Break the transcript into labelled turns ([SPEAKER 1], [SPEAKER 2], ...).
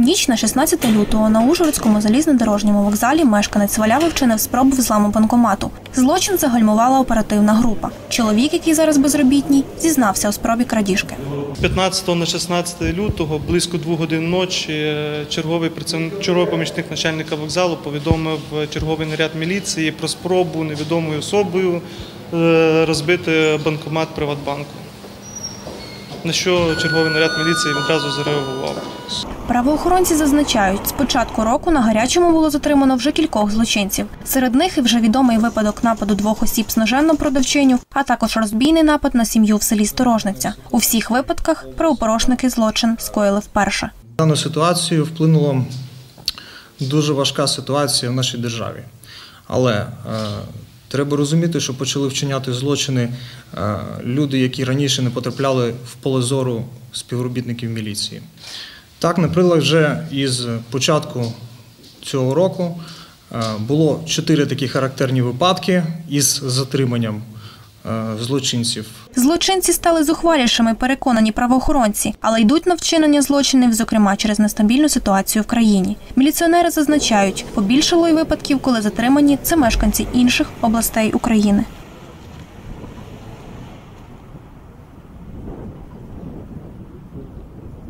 [SPEAKER 1] Ніч на 16 лютого на Ужгородському залізнодорожньому вокзалі мешканець Валяви вчинив спробу взламу банкомату. Злочин загальмувала оперативна група. Чоловік, який зараз безробітній, зізнався у спробі крадіжки.
[SPEAKER 2] 15 на 16 лютого, близько двох годин ночі, черговий черговий помічник начальника вокзалу повідомив черговий наряд міліції про спробу невідомою особою е, розбити банкомат Приватбанку. На що черговий наряд міліції відразу зареагував.
[SPEAKER 1] Правоохоронці зазначають, з початку року на гарячому було затримано вже кількох злочинців. Серед них і вже відомий випадок нападу двох осіб з ножем на продавчиню, а також розбійний напад на сім'ю в селі Сторожниця. У всіх випадках правопорушники злочин скоїли вперше.
[SPEAKER 3] дану ситуацію вплинула дуже важка ситуація в нашій державі. Але е, треба розуміти, що почали вчиняти злочини е, люди, які раніше не потрапляли в поле зору співробітників міліції. Так, наприклад, вже із початку цього року е, було чотири такі характерні випадки із затриманням злочинців
[SPEAKER 1] Злочинці стали зухвалішими, переконані правоохоронці, але йдуть на вчинення злочинів, зокрема через нестабільну ситуацію в країні. Міліціонери зазначають, побільшало й випадків, коли затримані це мешканці інших областей України.